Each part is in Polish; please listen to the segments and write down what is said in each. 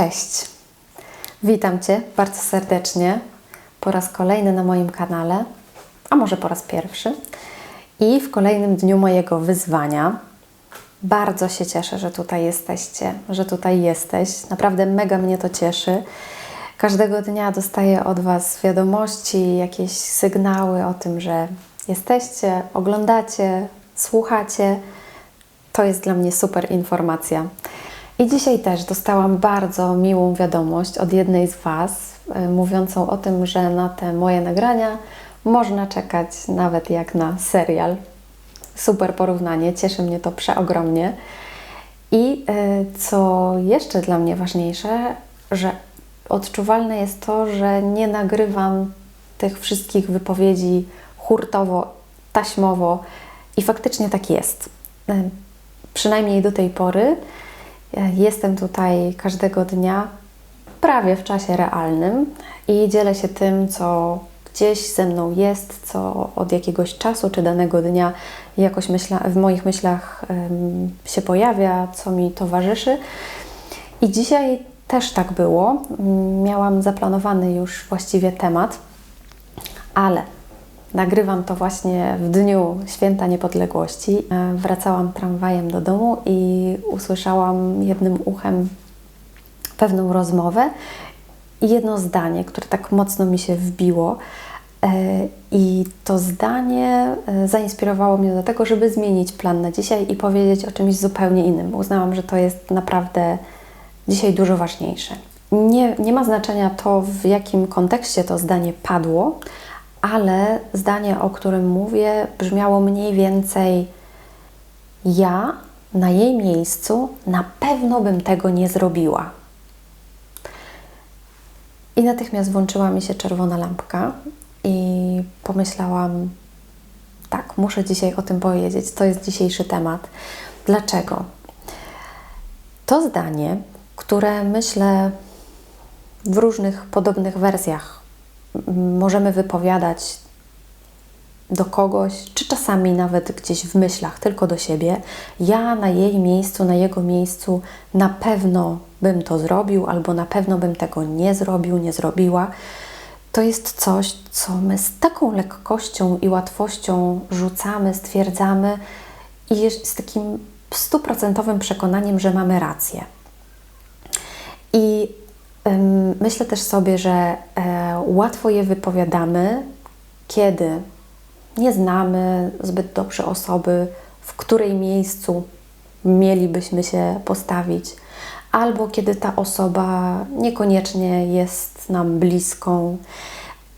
Cześć. Witam Cię bardzo serdecznie po raz kolejny na moim kanale, a może po raz pierwszy. I w kolejnym dniu mojego wyzwania. Bardzo się cieszę, że tutaj jesteście, że tutaj jesteś. Naprawdę mega mnie to cieszy. Każdego dnia dostaję od Was wiadomości, jakieś sygnały o tym, że jesteście, oglądacie, słuchacie. To jest dla mnie super informacja. I dzisiaj też dostałam bardzo miłą wiadomość od jednej z Was, y, mówiącą o tym, że na te moje nagrania można czekać nawet jak na serial. Super porównanie, cieszy mnie to przeogromnie. I y, co jeszcze dla mnie ważniejsze, że odczuwalne jest to, że nie nagrywam tych wszystkich wypowiedzi hurtowo, taśmowo i faktycznie tak jest. Y, przynajmniej do tej pory Jestem tutaj każdego dnia, prawie w czasie realnym i dzielę się tym, co gdzieś ze mną jest, co od jakiegoś czasu czy danego dnia jakoś myśla, w moich myślach um, się pojawia, co mi towarzyszy. I dzisiaj też tak było. Miałam zaplanowany już właściwie temat, ale Nagrywam to właśnie w dniu Święta Niepodległości. E, wracałam tramwajem do domu i usłyszałam jednym uchem pewną rozmowę i jedno zdanie, które tak mocno mi się wbiło. E, I to zdanie e, zainspirowało mnie do tego, żeby zmienić plan na dzisiaj i powiedzieć o czymś zupełnie innym. Uznałam, że to jest naprawdę dzisiaj dużo ważniejsze. Nie, nie ma znaczenia to, w jakim kontekście to zdanie padło, ale zdanie, o którym mówię, brzmiało mniej więcej: Ja na jej miejscu na pewno bym tego nie zrobiła. I natychmiast włączyła mi się czerwona lampka i pomyślałam: Tak, muszę dzisiaj o tym powiedzieć. To jest dzisiejszy temat. Dlaczego? To zdanie, które myślę w różnych podobnych wersjach możemy wypowiadać do kogoś, czy czasami nawet gdzieś w myślach, tylko do siebie, ja na jej miejscu, na jego miejscu na pewno bym to zrobił, albo na pewno bym tego nie zrobił, nie zrobiła. To jest coś, co my z taką lekkością i łatwością rzucamy, stwierdzamy i z takim stuprocentowym przekonaniem, że mamy rację. I Myślę też sobie, że e, łatwo je wypowiadamy, kiedy nie znamy zbyt dobrze osoby, w której miejscu mielibyśmy się postawić, albo kiedy ta osoba niekoniecznie jest nam bliską.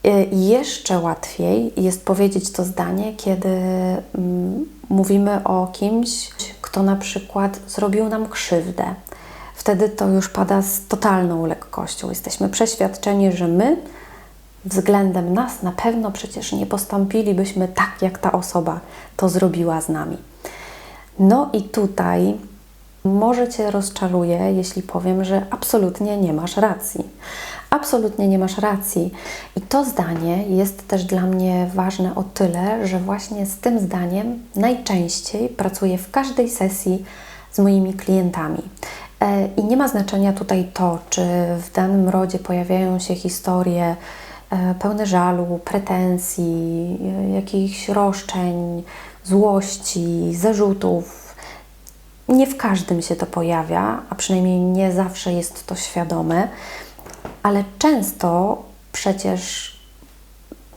E, jeszcze łatwiej jest powiedzieć to zdanie, kiedy mm, mówimy o kimś, kto na przykład zrobił nam krzywdę wtedy to już pada z totalną lekkością. Jesteśmy przeświadczeni, że my względem nas na pewno przecież nie postąpilibyśmy tak, jak ta osoba to zrobiła z nami. No i tutaj może Cię rozczaruję, jeśli powiem, że absolutnie nie masz racji. Absolutnie nie masz racji. I to zdanie jest też dla mnie ważne o tyle, że właśnie z tym zdaniem najczęściej pracuję w każdej sesji z moimi klientami. E, I nie ma znaczenia tutaj to, czy w danym rodzie pojawiają się historie e, pełne żalu, pretensji, e, jakichś roszczeń, złości, zarzutów. Nie w każdym się to pojawia, a przynajmniej nie zawsze jest to świadome, ale często przecież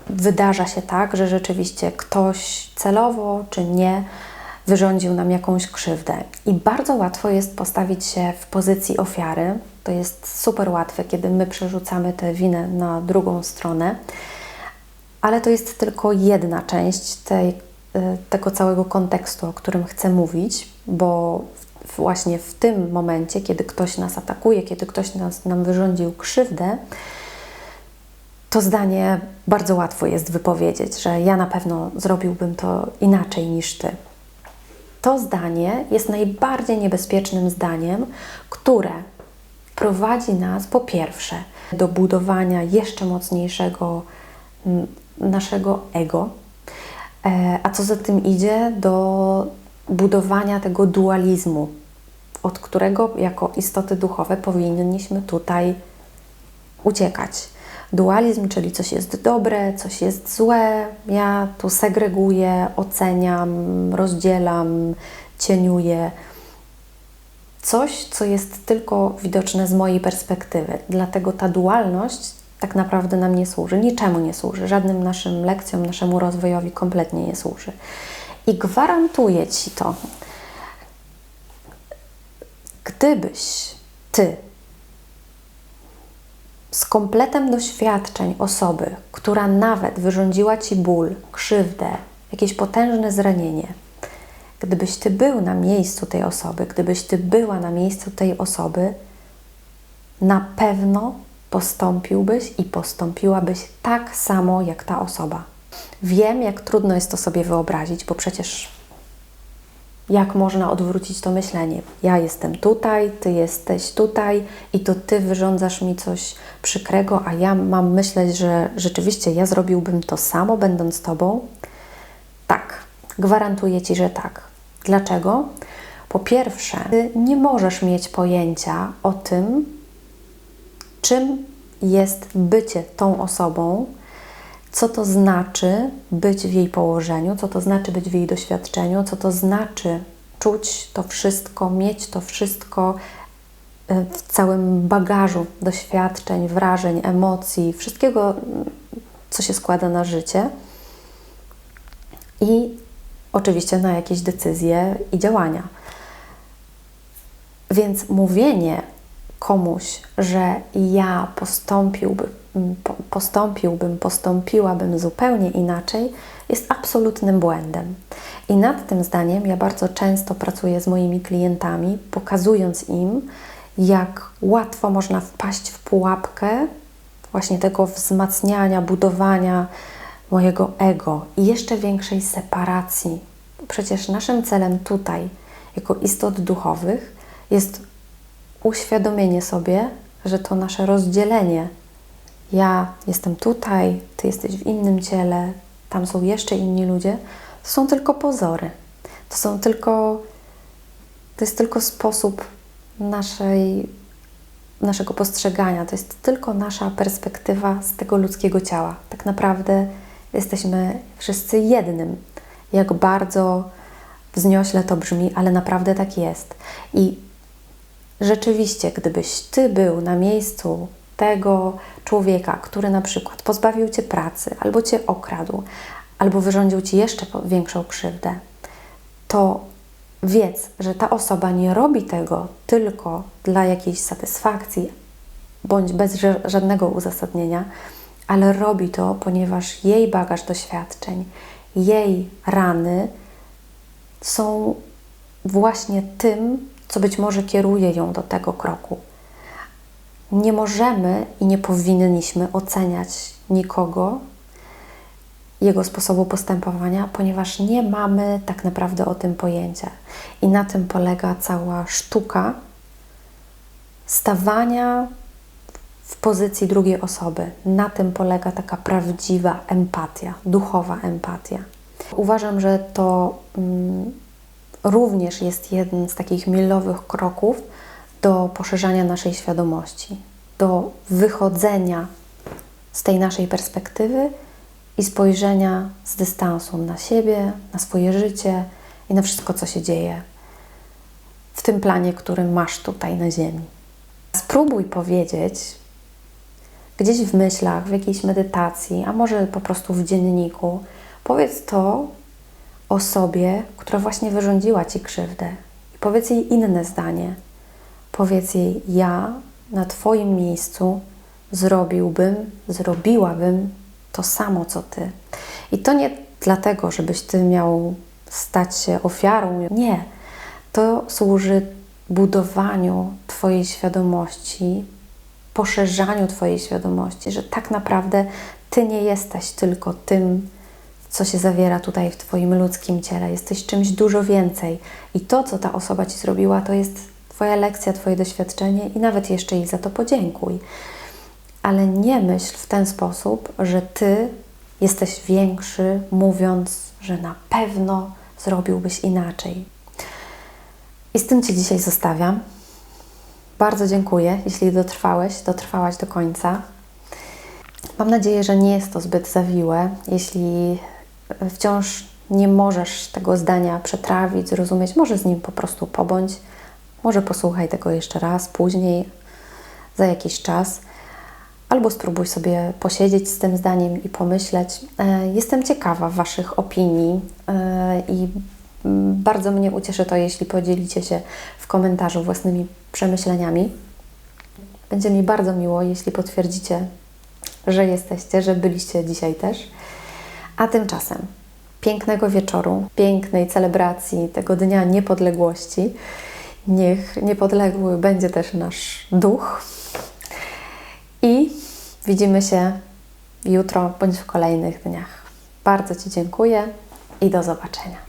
wydarza się tak, że rzeczywiście ktoś celowo czy nie wyrządził nam jakąś krzywdę. I bardzo łatwo jest postawić się w pozycji ofiary. To jest super łatwe, kiedy my przerzucamy tę winę na drugą stronę, ale to jest tylko jedna część tej, y, tego całego kontekstu, o którym chcę mówić, bo właśnie w tym momencie, kiedy ktoś nas atakuje, kiedy ktoś nas, nam wyrządził krzywdę, to zdanie bardzo łatwo jest wypowiedzieć, że ja na pewno zrobiłbym to inaczej niż ty to zdanie jest najbardziej niebezpiecznym zdaniem, które prowadzi nas po pierwsze do budowania jeszcze mocniejszego naszego ego, e, a co za tym idzie, do budowania tego dualizmu, od którego jako istoty duchowe powinniśmy tutaj uciekać. Dualizm, czyli coś jest dobre, coś jest złe. Ja tu segreguję, oceniam, rozdzielam, cieniuję. Coś, co jest tylko widoczne z mojej perspektywy. Dlatego ta dualność tak naprawdę nam nie służy, niczemu nie służy, żadnym naszym lekcjom, naszemu rozwojowi kompletnie nie służy. I gwarantuję Ci to, gdybyś Ty z kompletem doświadczeń osoby, która nawet wyrządziła Ci ból, krzywdę, jakieś potężne zranienie, gdybyś Ty był na miejscu tej osoby, gdybyś Ty była na miejscu tej osoby, na pewno postąpiłbyś i postąpiłabyś tak samo jak ta osoba. Wiem, jak trudno jest to sobie wyobrazić, bo przecież jak można odwrócić to myślenie? Ja jestem tutaj, ty jesteś tutaj i to ty wyrządzasz mi coś przykrego, a ja mam myśleć, że rzeczywiście ja zrobiłbym to samo, będąc tobą? Tak, gwarantuję ci, że tak. Dlaczego? Po pierwsze, ty nie możesz mieć pojęcia o tym, czym jest bycie tą osobą, co to znaczy być w jej położeniu, co to znaczy być w jej doświadczeniu, co to znaczy czuć to wszystko, mieć to wszystko e, w całym bagażu doświadczeń, wrażeń, emocji, wszystkiego, co się składa na życie. I oczywiście na jakieś decyzje i działania. Więc mówienie komuś, że ja postąpiłbym, postąpiłbym, postąpiłabym zupełnie inaczej, jest absolutnym błędem. I nad tym zdaniem ja bardzo często pracuję z moimi klientami, pokazując im, jak łatwo można wpaść w pułapkę właśnie tego wzmacniania, budowania mojego ego i jeszcze większej separacji. Przecież naszym celem tutaj, jako istot duchowych, jest uświadomienie sobie, że to nasze rozdzielenie, ja jestem tutaj, ty jesteś w innym ciele, tam są jeszcze inni ludzie, to są tylko pozory. To są tylko, to jest tylko sposób naszej, naszego postrzegania, to jest tylko nasza perspektywa z tego ludzkiego ciała. Tak naprawdę jesteśmy wszyscy jednym. Jak bardzo wzniośle to brzmi, ale naprawdę tak jest. I rzeczywiście, gdybyś ty był na miejscu tego człowieka, który na przykład pozbawił cię pracy, albo cię okradł, albo wyrządził ci jeszcze większą krzywdę, to wiedz, że ta osoba nie robi tego tylko dla jakiejś satysfakcji bądź bez żadnego uzasadnienia, ale robi to, ponieważ jej bagaż doświadczeń, jej rany są właśnie tym, co być może kieruje ją do tego kroku. Nie możemy i nie powinniśmy oceniać nikogo, jego sposobu postępowania, ponieważ nie mamy tak naprawdę o tym pojęcia. I na tym polega cała sztuka stawania w pozycji drugiej osoby. Na tym polega taka prawdziwa empatia, duchowa empatia. Uważam, że to mm, również jest jeden z takich milowych kroków do poszerzania naszej świadomości, do wychodzenia z tej naszej perspektywy i spojrzenia z dystansu na siebie, na swoje życie i na wszystko, co się dzieje w tym planie, który masz tutaj na Ziemi. Spróbuj powiedzieć gdzieś w myślach, w jakiejś medytacji, a może po prostu w dzienniku, powiedz to osobie, która właśnie wyrządziła ci krzywdę. I powiedz jej inne zdanie. Powiedz jej: Ja na Twoim miejscu zrobiłbym, zrobiłabym to samo co Ty. I to nie dlatego, żebyś Ty miał stać się ofiarą. Nie. To służy budowaniu Twojej świadomości, poszerzaniu Twojej świadomości, że tak naprawdę Ty nie jesteś tylko tym, co się zawiera tutaj w Twoim ludzkim ciele. Jesteś czymś dużo więcej. I to, co ta osoba Ci zrobiła, to jest Twoja lekcja, Twoje doświadczenie i nawet jeszcze jej za to podziękuj. Ale nie myśl w ten sposób, że Ty jesteś większy, mówiąc, że na pewno zrobiłbyś inaczej. I z tym Cię dzisiaj zostawiam. Bardzo dziękuję, jeśli dotrwałeś, dotrwałaś do końca. Mam nadzieję, że nie jest to zbyt zawiłe. Jeśli wciąż nie możesz tego zdania przetrawić, zrozumieć, może z nim po prostu pobądź, może posłuchaj tego jeszcze raz, później, za jakiś czas, albo spróbuj sobie posiedzieć z tym zdaniem i pomyśleć. E, Jestem ciekawa Waszych opinii e, i bardzo mnie ucieszy to, jeśli podzielicie się w komentarzu własnymi przemyśleniami. Będzie mi bardzo miło, jeśli potwierdzicie, że jesteście, że byliście dzisiaj też. A tymczasem pięknego wieczoru, pięknej celebracji tego Dnia Niepodległości. Niech niepodległy będzie też nasz duch. I widzimy się jutro bądź w kolejnych dniach. Bardzo Ci dziękuję i do zobaczenia.